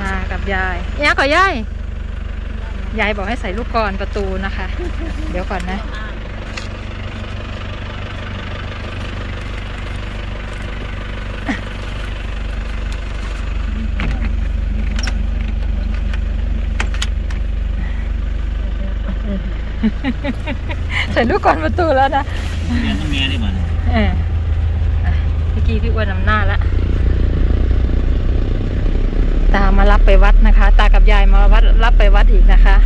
ตากับยายยายขอยาย ยายบอกให้ใส่ลูกกรอนประตูนะคะ เดี๋ยวก่อนนะ ใส่ลูกกรอนประตูแล้วนะเมียต้องเมียได้บ่เนี่ยเอออะเมื่อกี้พี่อ้วนนำหน้าละตามารับไปวัดนะคะ ตากับยายมาวัดรับไปวัดอีกนะคะ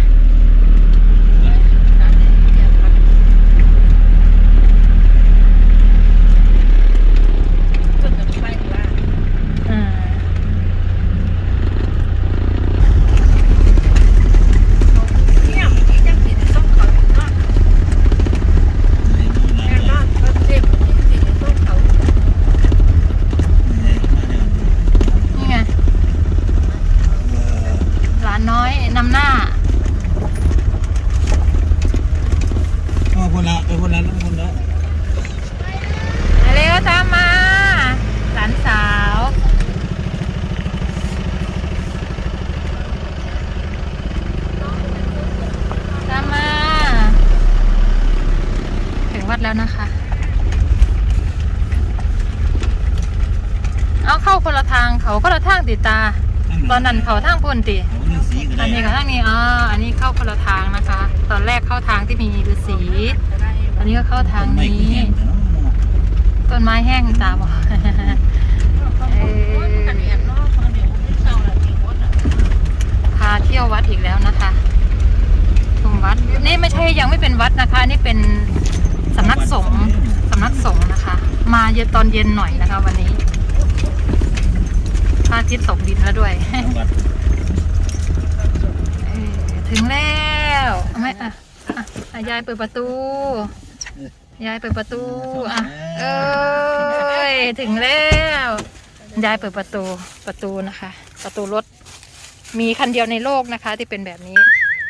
อ่า ในมือหลังเลยเอ้ยมาเดี๋ยว นี่ไง เออ หลานน้อยนำหน้า เอา คนละเอาคนละเอาคนละอะไรก็ตามมาหลานสาวตามมา ถึงวัดแล้วนะคะ เอาเข้าคนละทางเขาคนละทางติตา ตอนนั้นเขาทางพุ่นติเอาเรื่องสีก็อัได้นนี้กับทางนี้อ๋ออันนี้เข้าคนละทางนะคะ ตอนแรกเข้าทางที่มีฤาษีอั นนี้ก็เข้าทางนี้ ต้นไม้แห้งตาบอกพาเที่ยววัดอีกแล้วนะคะชมวัด นี่ไม่ใช่ยังไม่เป็นวัดนะคะ นี่เป็นสำนักสงฆ์สำนักสงฆ์นะคะ มาเย็นตอนเย็นหน่อยนะคะ วันนี้พระอาทิตย์ตกดินแล้วด้วยถึงแล้วไม่อะอะอะยายเปิดประตู ยายเปิดประตูอะเอ้ยถึงแล้ว ยายเปิดประตูประตูนะคะ ประตูรถ มีคันเดียวในโลกนะคะ ที่เป็นแบบนี้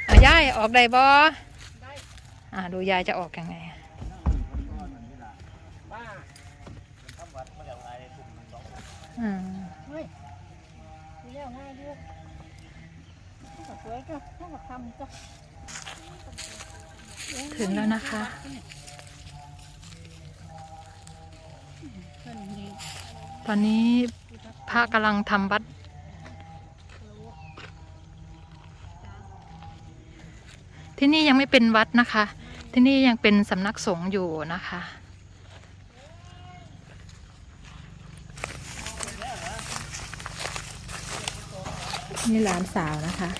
อะยายออกได้บ่อะดูยายจะออกยังไงอืมถึงแล้วนะคะ ตอนนี้พระกำลังทำวัด ที่นี่ยังไม่เป็นวัดนะคะ ที่นี่ยังเป็นสำนักสงฆ์อยู่นะคะ นี่หลานสาวนะคะ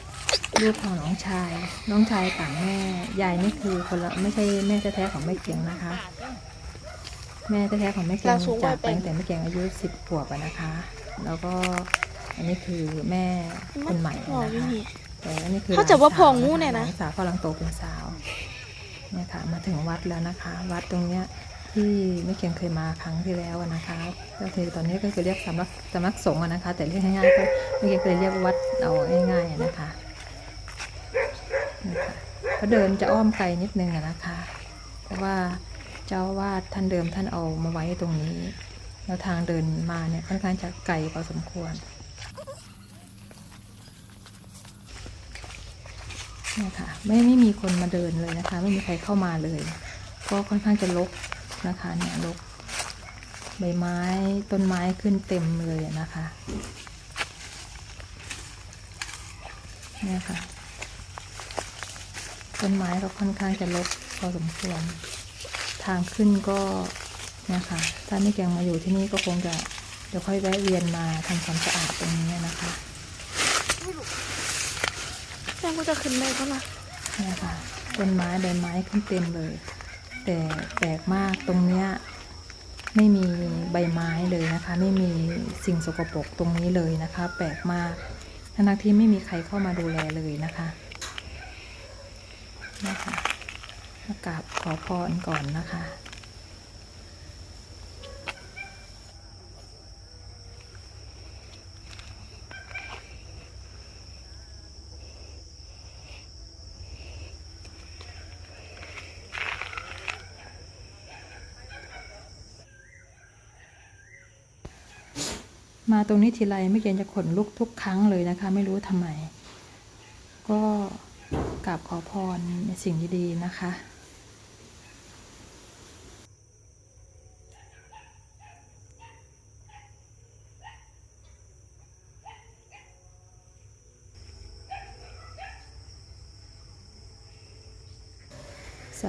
ลูกของน้องชาย น้องชายต่างแม่ ยายนี่คือคนละไม่ใช่แม่แท้ๆของแม่เกียงนะคะ แม่แท้ๆของแม่เกียงเราสูงจากไปวัยเป็นตั้งแต่แม่เกียงอายุสิบขวบอะนะคะ แล้วก็อันนี้คือแม่คนใหม่อ๋อนะวิคะธีแต่อันนี้คือเขาจะว่าหลพองูเนี่ยนะหลานสาวกำลังโตเป็นสาวเนี่ยค่ะมาถึงวัดแล้วนะคะ วัดตรงเนี้ยที่แม่เกียงเคยมาครั้งที่แล้วอะนะคะก็คือตอนนี้ก็คือเรียกสำนักสำนักสงฆ์อะนะคะ แต่เรียกง่ายๆก็แม่เกียงเคยเรียกวัดเอาง่ายๆอะนะคะนี่ค่ะก็เดินจะอ้อมไกลนิดนึงอะนะคะ เพราะว่า เจ้าวาดท่านเดิมท่านเอามาไว้ตรงนี้ แล้วทางเดินมาเนี่ยค่อนข้างจะไกลพอสมควรเนี่ยค่ะไม่ไม่มีคนมาเดินเลยนะคะ ไม่มีใครเข้ามาเลย ก็ค่อนข้างจะรกนะคะเนี่ยรกใบไม้ต้นไม้ขึ้นเต็มเลยนะคะเนี่ยค่ะต้นไม้ก็ค่อนข้างจะรกพอสมควร ทางขึ้นก็เนี่ยค่ะ ถ้าไม่แกงมาอยู่ที่นี่ก็คงจะเดี๋ยวค่อยแวะเวียนมาทำความสะอาดตรงนี้นะคะแม่ก็จะขึ้นได้ก็ล่ะเนี่ยค่ะต้นไม้ใบไม้ขึ้นเต็มเลย แต่แปลกมากตรงเนี้ยไม่มีใบไม้เลยนะคะ ไม่มีสิ่งสกปรกตรงนี้เลยนะคะ แปลกมากทั้งๆที่ไม่มีใครเข้ามาดูแลเลยนะคะนะคะ กราบขอพรก่อนนะคะ มาตรงนี้ทีไรไม่เย็นจะขนลุกทุกครั้งเลยนะคะ ไม่รู้ทำไม ก็กราบขอพรในสิ่งดีๆนะคะ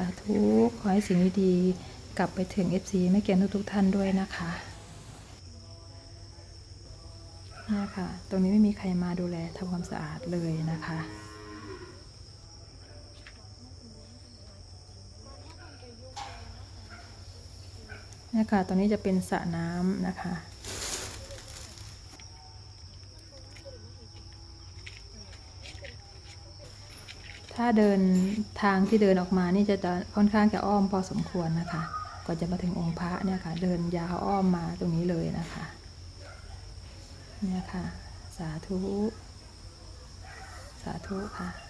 าธุขอให้สิ่งดีๆกลับไปถึง FC ไม่เกียนทุกๆท่านด้วยนะคะนี่ค่ะ ตรงนี้ไม่มีใครมาดูแลทำความสะอาดเลยนะคะนี่ค่ะตรงนี้จะเป็นสระน้ำนะคะ ถ้าเดินทางที่เดินออกมานี่จะจะค่อนข้างจะอ้อมพอสมควรนะคะก่อนจะมาถึงองค์พระเนี่ยค่ะ เดินยาวอ้อมมาตรงนี้เลยนะคะ เนี่ยค่ะ สาธุ สาธุค่ะ